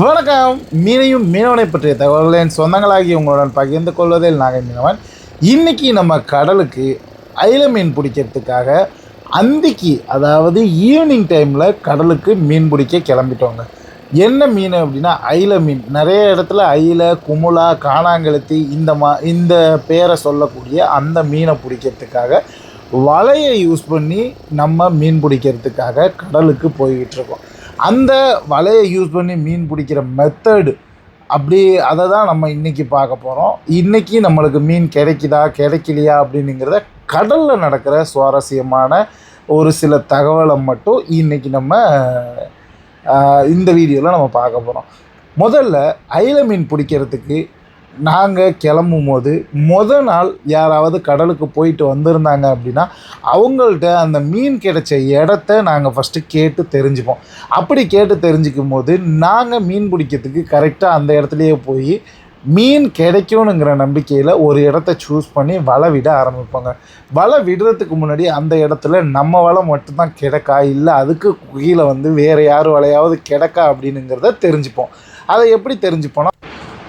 வணக்கம். மீனையும் மீனவனை பற்றிய தகவல்களை என் சொந்தங்களாகி உங்களுடன் பகிர்ந்து கொள்வதில் நாகை மீனவன். இன்னைக்கு நம்ம கடலுக்கு அயில மீன் பிடிக்கிறதுக்காக அந்திக்கு அதாவது ஈவினிங் டைமில் கடலுக்கு மீன் பிடிக்க கிளம்பிட்டோங்க. என்ன மீன் அப்படின்னா அயில மீன். நிறைய இடத்துல அயில குமுலா காணாங்கெளுத்தி இந்த மா இந்த பேரை சொல்லக்கூடிய அந்த மீனை பிடிக்கிறதுக்காக வலையை யூஸ் பண்ணி நம்ம மீன் பிடிக்கிறதுக்காக கடலுக்கு போய்கிட்டு இருக்கோம். அந்த வலையை யூஸ் பண்ணி மீன் பிடிக்கிற மெத்தடு அப்படி அதை தான் நம்ம இன்றைக்கி பார்க்க போகிறோம் இன்றைக்கி நம்மளுக்கு மீன் கிடைக்குதா கிடைக்கலையா அப்படின்னுங்கிறத கடலில் நடக்கிற சுவாரஸ்யமான ஒரு சில தகவலை மட்டும் இன்றைக்கி நம்ம இந்த வீடியோவில் நம்ம பார்க்க போகிறோம் முதல்ல அயில மீன் பிடிக்கிறதுக்கு நாங்கள் கிளம்பும் போது மொதல் நாள் யாராவது கடலுக்கு போயிட்டு வந்திருந்தாங்க அப்படின்னா அவங்கள்ட்ட அந்த மீன் கிடைச்ச இடத்த நாங்கள் ஃபஸ்ட்டு கேட்டு தெரிஞ்சுப்போம். அப்படி கேட்டு தெரிஞ்சுக்கும் போது நாங்கள் மீன் பிடிக்கிறதுக்கு கரெக்டாக அந்த இடத்துலையே போய் மீன் கிடைக்கும்னுங்கிற நம்பிக்கையில் ஒரு இடத்த சூஸ் பண்ணி வலை விட ஆரம்பிப்பாங்க. வலை விடுறதுக்கு முன்னாடி அந்த இடத்துல நம்ம வலை மட்டும்தான் கிடக்கா? இல்லை அதுக்கு கீழே வந்து வேறு யார் வலையாவது கிடக்கா அப்படின்னுங்கிறத தெரிஞ்சுப்போம். அதை எப்படி தெரிஞ்சுப்போனா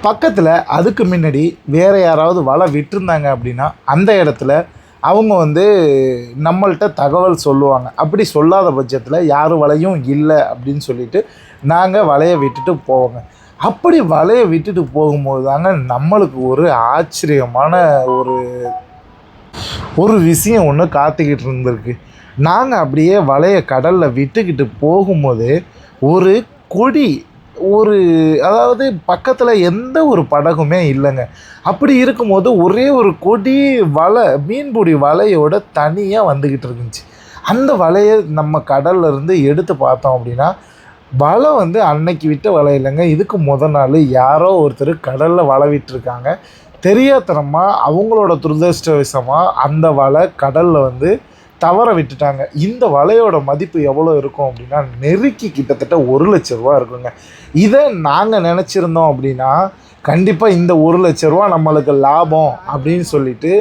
பக்கத்தில் அதுக்கு முன்னாடி வேறு யாராவது வலை விட்டுருந்தாங்க அப்படின்னா அந்த இடத்துல அவங்க வந்து நம்மள்கிட்ட தகவல் சொல்லுவாங்க. அப்படி சொல்லாத பட்சத்தில் யார் வலையும் இல்லை அப்படின்னு சொல்லிட்டு நாங்கள் வலையை விட்டுட்டு போவோங்க. அப்படி வலையை விட்டுட்டு போகும்போது தாங்க நம்மளுக்கு ஒரு ஆச்சரியமான ஒரு ஒரு விஷயம் ஒன்று காத்துக்கிட்டு இருந்திருக்கு. நாங்கள் அப்படியே வலையை கடலில் விட்டுக்கிட்டு போகும்போது ஒரு கொடி ஒரு அதாவது பக்கத்தில் எந்த ஒரு படகுமே இல்லைங்க. அப்படி இருக்கும்போது ஒரே ஒரு கொடி வலை மீன்பிடி வலையோட தனியாக வந்துக்கிட்டு இருந்துச்சு. அந்த வலையை நம்ம கடல்ல இருந்து எடுத்து பார்த்தோம் அப்படின்னா வலை வந்து அன்னைக்கு விட்ட வலை இல்லைங்க. இதுக்கு முத நாள் யாரோ ஒருத்தர் கடலில் வலை விட்டுருக்காங்க. தெரியாத்தனமாக அவங்களோட துரதிருஷ்டவசமாக அந்த வலை கடலில் வந்து தவற விட்டுட்டாங்க. இந்த வலையோட மதிப்பு எவ்வளோ இருக்கும் அப்படின்னா நெருக்கி கிட்டத்தட்ட ஒரு லட்ச ரூபா இருக்குங்க. இதை நாங்கள் நினச்சிருந்தோம் அப்படின்னா கண்டிப்பாக இந்த ஒரு லட்ச ரூபா நம்மளுக்கு லாபம் அப்படின்னு சொல்லிட்டு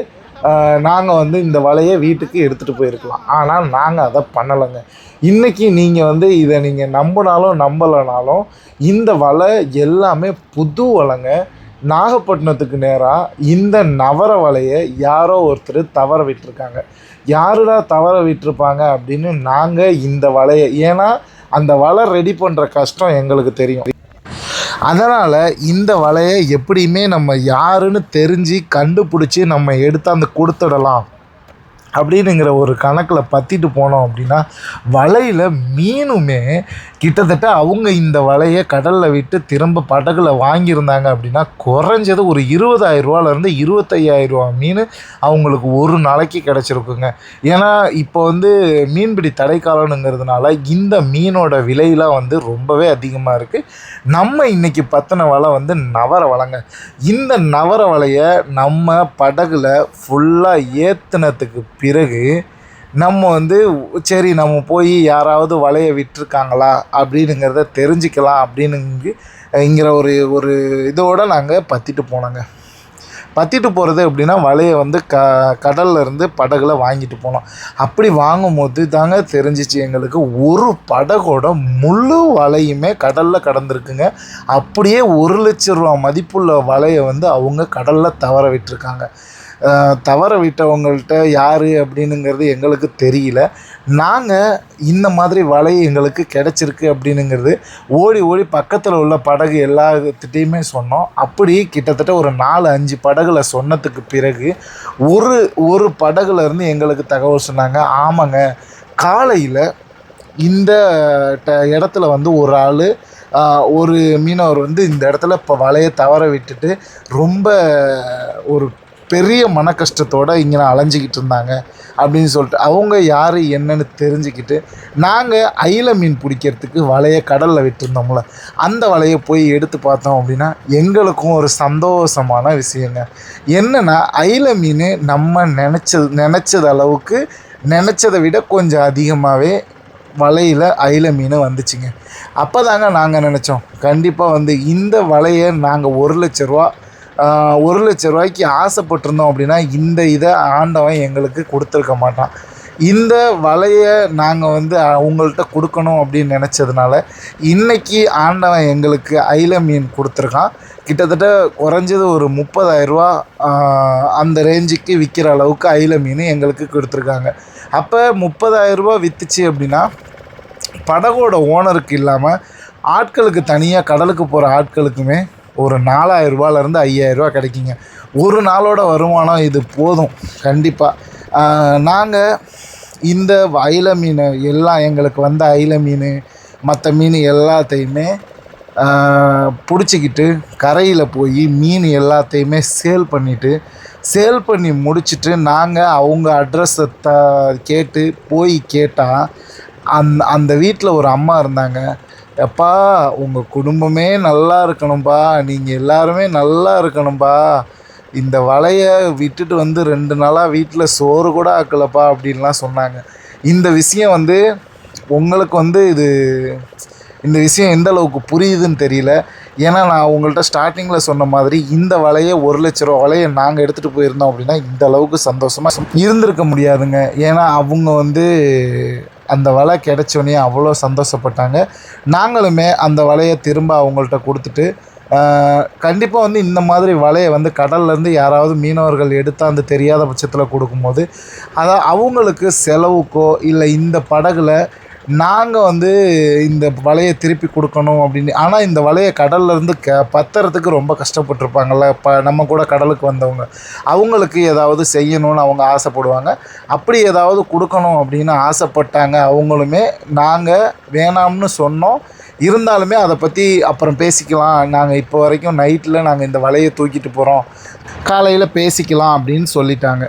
நாங்கள் வந்து இந்த வலையை வீட்டுக்கு எடுத்துகிட்டு போயிருக்கலாம். ஆனால் நாங்கள் அதை பண்ணலைங்க. இன்றைக்கி நீங்கள் வந்து இதை நீங்கள் நம்பினாலும் நம்பலைனாலும் இந்த வலை எல்லாமே புது வலைங்க. நாகப்பட்டினத்துக்கு நேராக இந்த நவர வலையை யாரோ ஒருத்தர் தவற விட்டுருக்காங்க. யாருடா தவற விட்டுருப்பாங்க அப்படின்னு நாங்கள் இந்த வலையை ஏன்னா அந்த வலை ரெடி பண்ணுற கஷ்டம் எங்களுக்கு தெரியும். அதனால் இந்த வலையை எப்படியுமே நம்ம யாருன்னு தெரிஞ்சு கண்டுபிடிச்சி நம்ம எடுத்து அந்த கொடுத்துடலாம். அப்படின்னுங்கிற ஒரு கணக்கில் பற்றிட்டு போனோம் அப்படின்னா வலையில் மீனுமே கிட்டத்தட்ட அவங்க இந்த வலையை கடலில் விட்டு திரும்ப படகுல வாங்கியிருந்தாங்க அப்படின்னா குறைஞ்சது ஒரு இருபதாயிரம் ரூபாலேருந்து இருபத்தையாயிரம் ரூபா மீன் அவங்களுக்கு ஒரு நாளைக்கு கிடச்சிருக்குங்க. ஏன்னா இப்போ வந்து மீன்பிடி தடைக்காலனுங்கிறதுனால இந்த மீனோட விலையெல்லாம் வந்து ரொம்பவே அதிகமாக இருக்குது நம்ம இன்றைக்கி பற்றின வலை வந்து நவர வலைங்க. இந்த நவர வலையை நம்ம படகுல ஃபுல்லாக ஏற்றுனத்துக்கு பிறகு நம்ம வந்து சரி நம்ம போய் யாராவது வலையை விட்டுருக்காங்களா அப்படினுங்கிறத தெரிஞ்சுக்கலாம் அப்படின்னுங்கிற ஒரு ஒரு இதோடு நாங்கள் பற்றிட்டு போனோங்க. பற்றிட்டு போகிறது எப்படின்னா வலையை வந்து க கடல்லேருந்து படகுல வாங்கிட்டு போனோம். அப்படி வாங்கும்போது தாங்க தெரிஞ்சிச்சு எங்களுக்கு ஒரு படகோட முழு வலையுமே கடலில் கடந்திருக்குங்க. அப்படியே ஒரு லட்ச ரூபா மதிப்புள்ள வலையை வந்து அவங்க கடலில் தவற விட்டுருக்காங்க தவற விட்டவங்கள்ட்ட யார் அப்படின்னுங்கிறது எங்களுக்கு தெரியல. நாங்கள் இந்த மாதிரி வலை எங்களுக்கு கிடச்சிருக்கு அப்படின்னுங்கிறது ஓடி ஓடி பக்கத்தில் உள்ள படகு எல்லாத்துட்டையுமே சொன்னோம். அப்படி கிட்டத்தட்ட ஒரு நாலு அஞ்சு படகுல சொன்னதுக்கு பிறகு ஒரு ஒரு படகுலேருந்து எங்களுக்கு தகவல் சொன்னாங்க ஆமாங்க காலையில் இந்த ட இடத்துல வந்து ஒரு ஆள் ஒரு மீனவர் வந்து இந்த இடத்துல இப்போ வலையை தவற விட்டுட்டு ரொம்ப ஒரு பெரிய மன கஷ்டத்தோடு இங்கே அலைஞ்சிக்கிட்டு இருந்தாங்க அப்படின்னு சொல்லிட்டு அவங்க யார் என்னன்னு தெரிஞ்சுக்கிட்டு நாங்கள் அயில மீன் பிடிக்கிறதுக்கு வலையை கடலில் விட்டுருந்தோம்ல அந்த வலையை போய் எடுத்து பார்த்தோம் அப்படின்னா எங்களுக்கும் ஒரு சந்தோஷமான விஷயங்க. என்னென்னா அயில மீன் நம்ம நினச்சது நினச்சது அளவுக்கு நினச்சதை விட கொஞ்சம் அதிகமாகவே வலையில் அயில மீன் வந்துச்சுங்க. அப்போ தாங்க நாங்கள் நினச்சோம் கண்டிப்பாக வந்து இந்த வலையை நாங்கள் ஒரு லட்ச ரூபா ஒரு லட்ச ரூபாய்க்கு ஆசைப்பட்டிருந்தோம் அப்படின்னா இந்த இதை ஆண்டவன் எங்களுக்கு கொடுத்துருக்க மாட்டான். இந்த வலையை நாங்கள் வந்து உங்கள்கிட்ட கொடுக்கணும் அப்படின்னு நினச்சதுனால இன்றைக்கி ஆண்டவன் எங்களுக்கு ஐல மீன் கொடுத்துருக்கான். கிட்டத்தட்ட குறைஞ்சது ஒரு முப்பதாயிரரூவா அந்த ரேஞ்சுக்கு விற்கிற அளவுக்கு ஐல மீன் எங்களுக்கு கொடுத்துருக்காங்க. அப்போ முப்பதாயிரரூபா விற்றுச்சு அப்படின்னா படகோட ஓனருக்கு இல்லாமல் ஆட்களுக்கு தனியாக கடலுக்கு போகிற ஆட்களுக்குமே ஒரு நாலாயிரம் ரூபாயிலேருந்து ஐயாயிரரூபா கிடைக்குங்க. ஒரு நாளோட வருமானம் இது போதும் கண்டிப்பாக நாங்கள் இந்த அயில மீன் எல்லாம் எங்களுக்கு வந்த அயில மீன் மற்ற மீன் எல்லாத்தையுமே பிடிச்சிக்கிட்டு கரையில் போய் மீன் எல்லாத்தையுமே சேல் பண்ணிவிட்டு சேல் பண்ணி முடிச்சுட்டு நாங்கள் அவங்க அட்ரஸை த கேட்டு போய் கேட்டால் அந் அந்த வீட்டில் ஒரு அம்மா இருந்தாங்க. எப்பா உங்கள் குடும்பமே நல்லா இருக்கணும்ப்பா நீங்கள் எல்லாருமே நல்லா இருக்கணும்ப்பா இந்த வலையை விட்டுட்டு வந்து ரெண்டு நாளாக வீட்டில் சோறு கூட ஆக்கலப்பா அப்படின்லாம் சொன்னாங்க. இந்த விஷயம் வந்து உங்களுக்கு வந்து இது இந்த விஷயம் எந்த அளவுக்கு புரியுதுன்னு தெரியல. ஏன்னா நான் உங்கள்கிட்ட ஸ்டார்டிங்கில் சொன்ன மாதிரி இந்த வலையை ஒரு லட்ச ரூபா வலையை நாங்கள் எடுத்துகிட்டு போயிருந்தோம் அப்படின்னா இந்த அளவுக்கு சந்தோஷமாக இருந்திருக்க முடியாதுங்க. ஏன்னா அவங்க வந்து அந்த வலை கிடச்சோன்னே அவ்வளோ சந்தோஷப்பட்டாங்க. நாங்களுமே அந்த வலையை திரும்ப அவங்கள்ட்ட கொடுத்துட்டு கண்டிப்பாக வந்து இந்த மாதிரி வலையை வந்து கடல்லேருந்து யாராவது மீனவர்கள் எடுத்தாந்து தெரியாத பட்சத்தில் கொடுக்கும்போது அதை அவங்களுக்கு செலவுக்கோ இல்லை இந்த படகுல நாங்கள் வந்து இந்த வலையை திருப்பி கொடுக்கணும் அப்படின்னு ஆனால் இந்த வலையை கடல்லேருந்து க பத்துறதுக்கு ரொம்ப கஷ்டப்பட்டுருப்பாங்கள்ல இப்போ நம்ம கூட கடலுக்கு வந்தவங்க. அவங்களுக்கு ஏதாவது செய்யணும்னு அவங்க ஆசைப்படுவாங்க. அப்படி ஏதாவது கொடுக்கணும் அப்படின்னு ஆசைப்பட்டாங்க. அவங்களுமே நாங்கள் வேணாம்னு சொன்னோம். இருந்தாலுமே அதை பற்றி அப்புறம் பேசிக்கலாம். நாங்கள் இப்போ வரைக்கும் நைட்டில் நாங்கள் இந்த வலையை தூக்கிட்டு போகிறோம் காலையில் பேசிக்கலாம் அப்படின்னு சொல்லிட்டாங்க.